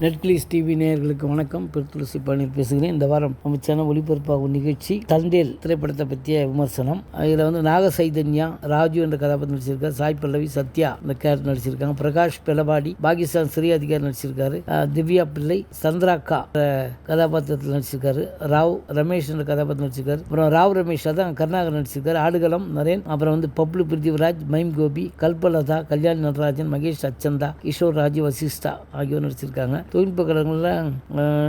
Netflix TV நேயர்களுக்கு வணக்கம். பெருத்துளசி பழனி பேசுகிறேன். இந்த வாரம் அமைச்சான ஒளிபரப்பாகும் நிகழ்ச்சி தந்தேல் திரைப்படத்தை பற்றிய விமர்சனம். இதில் வந்து நாக சைதன்யா ராஜு என்ற கதாபாத்திரம் நடிச்சிருக்காரு. சாய் பல்லவி சத்யா இந்த கேரக்டர் நடிச்சிருக்காங்க. பிரகாஷ் பெலபாடி பாகிஸ்தான் சிறிய அதிகாரி நடிச்சிருக்காரு. திவ்யா பிள்ளை சந்திராக்கா கதாபாத்திரத்தில் நடிச்சிருக்காரு. ராவ் ரமேஷ் என்ற கதாபாத்திரம் நடிச்சிருக்காரு. அப்புறம் ராவ் ரமேஷ் தான் கருணாகர் நடிச்சிருக்காரு. ஆடுகளம் நரேன். அப்புறம் வந்து பப்ளு பிருத்திவிராஜ் மைம் கோபி கல்பலதா கல்யாணி நடராஜன் மகேஷ் அச்சந்தா கிஷோர் ராஜு வசிஷ்டா ஆகியோர் நடிச்சிருக்காங்க. தொழில்நுட்ப கழகங்களில்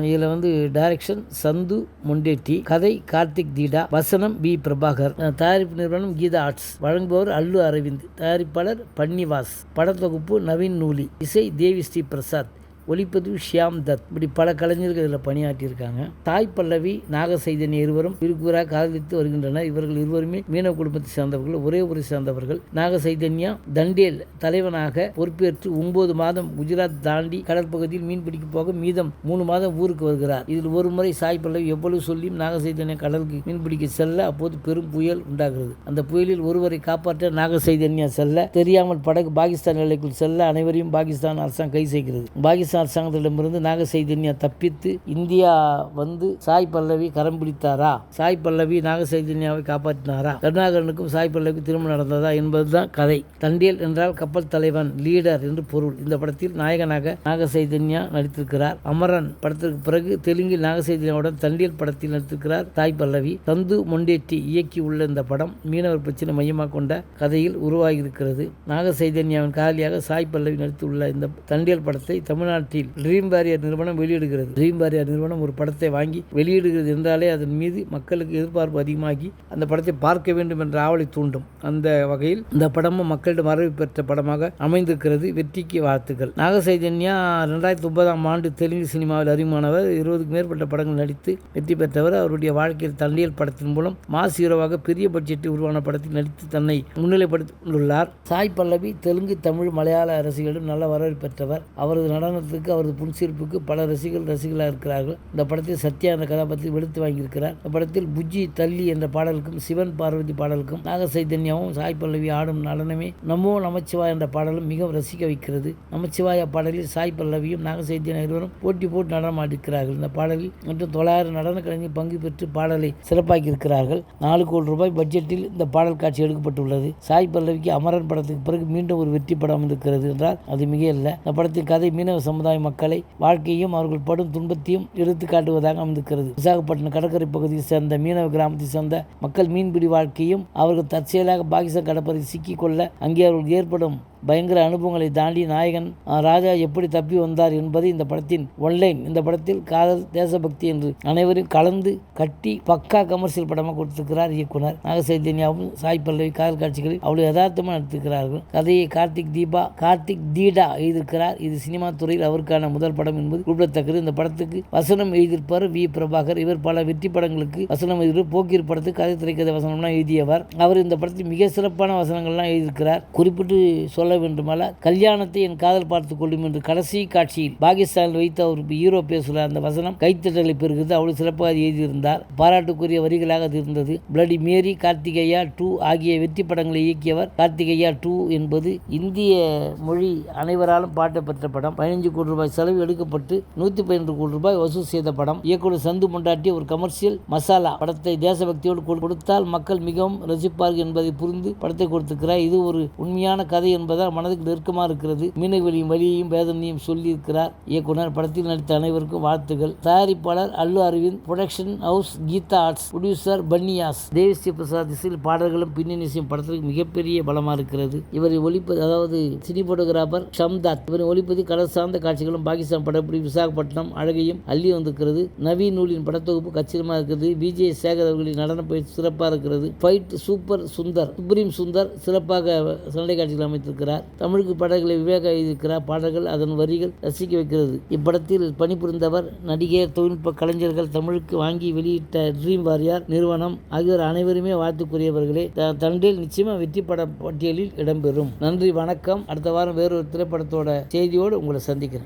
இதில் வந்து டைரக்ஷன் சந்து முண்டேட்டி கதை கார்த்திக் தீடா வசனம் பி பிரபாகர் தயாரிப்பு நிறுவனம் கீதா ஆர்ட்ஸ் வழங்குபவர் அல்லு அரவிந்த் தயாரிப்பாளர் பன்னிவாஸ் படத்தொகுப்பு நவீன் நூலி இசை தேவி ஸ்ரீ பிரசாத். ஒளிப்பதிவு ஷியாம் தத். இப்படி பல கலைஞர்கள் இதில் பணியாற்றியிருக்காங்க. தாய் பல்லவி நாகசைதன்ய இருவரும் இருக்கூறாக காதலித்து வருகின்றனர். இவர்கள் இருவருமே மீனவ குடும்பத்தை சேர்ந்தவர்கள் ஒரே ஊரை சேர்ந்தவர்கள். நாக சைதன்யா தண்டேல் தலைவனாக பொறுப்பேற்று ஒன்பது மாதம் குஜராத் தாண்டி கடற்பகுதியில் மீன்பிடிக்க போக மீதம் மூணு மாதம் ஊருக்கு வருகிறார். இதில் ஒரு முறை சாய் பல்லவி எவ்வளவு சொல்லியும் நாகசைதன்யா கடலுக்கு மீன் பிடிக்க செல்ல அப்போது பெரும் புயல் உண்டாகிறது. அந்த புயலில் ஒருவரை காப்பாற்ற நாக சைதன்யா செல்ல தெரியாமல் படகு பாகிஸ்தான் எல்லைக்குள் செல்ல அனைவரையும் பாகிஸ்தான் அரசாங்கம் கை செய்கிறது பாகிஸ்தான் அரசாங்கத்திடமிருந்து நாக சைதன்யா தப்பித்து இந்தியா வந்து சாய் பல்லவி கரம் பிடித்தாரா? சாய் பல்லவி நாக சைதன்யாவை காப்பாற்றினாரா கருணாகரனுக்கும் சாய் பல்லவி திருமணம் நடந்ததா என்பதுதான் கதை. தண்டியல் என்றால் கப்பல் தலைவன் லீடர் என்று பொருள். இந்த படத்தில் நாயகனாக நாகசைதன்யா நடித்திருக்கிறார். அமரன் படத்திற்கு பிறகு தெலுங்கில் நாகசைதன்யாவுடன் தண்டியல் படத்தில் நடித்திருக்கிறார் தாய் பல்லவி. தந்து மொண்டேட்டி இயக்கியுள்ள இந்த படம் மீனவர் பிரச்சனை மையமாக கொண்ட கதையில் உருவாகியிருக்கிறது. நாக சைதன்யாவின் காலியாக சாய் பல்லவி நடித்துள்ள இந்த தண்டியல் படத்தை தமிழ்நாட்டில் ட்ரீம் வாரியர் நிறுவனம் வெளியிடுகிறது. ட்ரீம் வாரியர் நிறுவனம் ஒரு படத்தை வாங்கி வெளியிடுகிறது என்றாலே அதன் மீது மக்களுக்கு எதிர்பார்ப்பு அதிகமாகி அந்த படத்தை பார்க்க வேண்டும் என்ற ஆவலை தூண்டும். அந்த வகையில் இந்த படமும் மக்களிடம் வரவு பெற்ற படமாக அமைந்திருக்கிறது. வெற்றிக்கு வாழ்த்துக்கள். நாக சைதன்யா ரெண்டாயிரத்தி ஒன்பதாம் ஆண்டு தெலுங்கு சினிமாவில் அறிமுகமானவர் இருபதுக்கு மேற்பட்ட படங்கள் நடித்து வெற்றி பெற்றவர். அவருடைய வாழ்க்கையில் தண்டியல் படத்தின் மூலம் மாஸ் ஹீரோவாக பெரிய பட்ஜெட்டில் உருவான படத்தில் நடித்து தன்னை முன்னிலைப்படுத்தியுள்ளார். சாய் பல்லவி தெலுங்கு தமிழ் மலையாள அரசிகளிடம் நல்ல வரவேற்பு பெற்றவர். அவரது நடனத்துக்கு அவரது புன்சிரிப்புக்கு பல ரசிகர்கள் ரசிகர்களாக இருக்கிறார்கள். இந்த படத்தில் சத்யா என்ற கதாபாத்திரத்தில் வெளுத்து வாங்கியிருக்கிறார். இந்த படத்தில் புஜ்ஜி தள்ளி என்ற பாடலுக்கும் சிவன் பார்வதி பாடலுக்கும் நாக சைதன்யாவும் சாய் பல்லவி ஆடும் நடனமே நமோ நமச்சிவாய் என்ற பாடலும் மிகவும் ரசிக்க வைக்கிறது. நமச்சிவாய பாடலில் சாய் பல்லவியும் நாக சைதன்யா இருவரும் போட்டி போட்டு நடனம் ஆடிக்கிறார்கள் இந்த பாடலில் மற்றும் தொள்ளாயிரம் நடன கலைஞர் பங்கு பெற்று பாடலை சிறப்பாக்கியிருக்கிறார்கள். நாலு கோடி ரூபாய் பட்ஜெட்டில் இந்த பாடல் காட்சி எடுக்கப்பட்டுள்ளது. சாய் பல்லவிக்கு அமரன் படத்துக்கு பிறகு மீண்டும் ஒரு வெற்றி படம் இருக்கிறது என்றால் அது மிக இல்லை இந்த படத்தின் கதை மீனவ சமுதாய மக்களை வாழ்க்கையும் அவர்கள் படும் துன்பத்தையும் எடுத்து காட்டுவதாக அமைந்திருக்கிறது. விசாகப்பட்டினம் கடற்கரை பகுதியை சேர்ந்த மீனவ கிராமத்தை சேர்ந்த மக்கள் மீன்பிடி வாழ்க்கையும் அவர்கள் தற்செயலாக பாகிஸ்தான் கடற்பகுதியில் சிக்கிக்கொள்ள அங்கே அவர்கள் ஏற்படும் பயங்கர அனுபவங்களை தாண்டி நாயகன் ராஜா எப்படி தப்பி வந்தார் என்பது இந்த படத்தின் ஒன்லைன். இந்த படத்தில் காதல் தேசபக்தி என்று அனைவரும் கலந்து கட்டி பக்கா கமர்ஷியல் படமாக கொடுத்திருக்கிறார் இயக்குனர். நாகசைத்தன்யாவும் சாய் பல்லவி காதல் காட்சிகளில் அவ்வளவு யதார்த்தமாக நடித்திருக்கிறார்கள். கதையை கார்த்திக் தீபா கார்த்திக் தீடா எழுதியிருக்கிறார். இது சினிமா துறையில் அவருக்கான முதல் படம் என்பது குறிப்பிடத்தக்கது. இந்த படத்துக்கு வசனம் எழுதியிருப்பார் வி. பிரபாகர். இவர் பல வெற்றி படங்களுக்கு வசனம் எழுதி போக்கீர் படத்துக்கு கதை திரைக்கதை வசனம்லாம் எழுதியவர். அவர் இந்த படத்தில் மிக சிறப்பான வசனங்கள்லாம் எழுதியிருக்கிறார். குறிப்பிட்டு சொல்ல வேண்டுமால? கல்யாணத்தை என் காதல் பார்த்து கொள்ளும் என்று கடைசி காட்சியில் பாகிஸ்தானில் வைத்து அவர் ஹீரோ பேசுகிற அந்த வசனம் கைத்தட்டலை பெறுகிறது. அவ்வளவு சிறப்பாக எழுதியிருந்தார். பாராட்டுக்குரிய வரிகளாக அது இருந்தது. பிளடி மேரி கார்த்திகையா டூ ஆகிய வெற்றி படங்களை இயக்கியவர் கார்த்திகையா டூ என்பது இந்திய மொழி அனைவராலும் பாட்ட பெற்ற படம். பதினஞ்சு கோடி ரூபாய் செலவு எடுக்கப்பட்டு நூற்றி பதினெட்டு கோடி ரூபாய் வசூல் செய்த படம். இயக்குனர் சந்து முண்டாட்டி ஒரு கமர்ஷியல் மசாலா படத்தை தேசபக்தியோடு கொடுத்தால் மக்கள் மிகவும் ரசிப்பார்கள் என்பதை புரிந்து படத்தை கொடுத்திருக்கிறார். இது ஒரு உண்மையான கதை என்பதால் மனதுக்கு நெருக்கமாக இருக்கிறது. மீனவர்களின் வழியையும் வேதனையும் சொல்லியிருக்கிறார். இயக்குனர் படத்தில் நடித்த அனைவருக்கும் வாழ்த்துகள் தயாரிப்பாளர் Allu Aravind production house Geetha arts producer Bunny Vas Devi Sri Prasad இசையில் பாடல்களும் பின்னணி படத்திற்கு மிகப்பெரிய பலமாக இருக்கிறது. இவரை ஒளிப்பது அதாவது சினிபோட்டோகிராபர் ஷம்தாத் இவரை ஒழிப்பது கடல் சார்ந்த காட்சிகளும் பாகிஸ்தான் படப்பிடி விசாகப்பட்டினம் அழகையும் அள்ளி வந்திருக்கிறது. நவீன் நூலின் படத்தொகுப்பு கச்சிதமாக இருக்கிறது. விஜய் சேகர் அவர்களின் நடன பயிற்சி சிறப்பாக இருக்கிறது. Fight super Sundar supreme Sundar சிறப்பாக சண்டை காட்சிகள் அமைத்திருக்கிறார். தமிழுக்கு பாடல்களை விவேக எழுதியிருக்கிறார். பாடல்கள் அதன் வரிகள் ரசிக்க வைக்கிறது. இப்படத்தில் பணிபுரிந்தவர் நடிகர் தொழில்நுட்ப கலைஞர்கள் தமிழுக்கு வாங்கி வெளியிட்ட ட்ரீம் வாரியார் நிறுவனம் ஆகியோர் அனைவருமே வாழ்த்துக்குரியவர்களே. த- தண்டில் நிச்சயமா வெற்றி பட பட்டியலில் இடம்பெறும். நன்றி வணக்கம். அடுத்த வாரம் வேறொரு திரைப்படத்தோட செய்தியோடு உங்களை சந்திக்கிறேன்.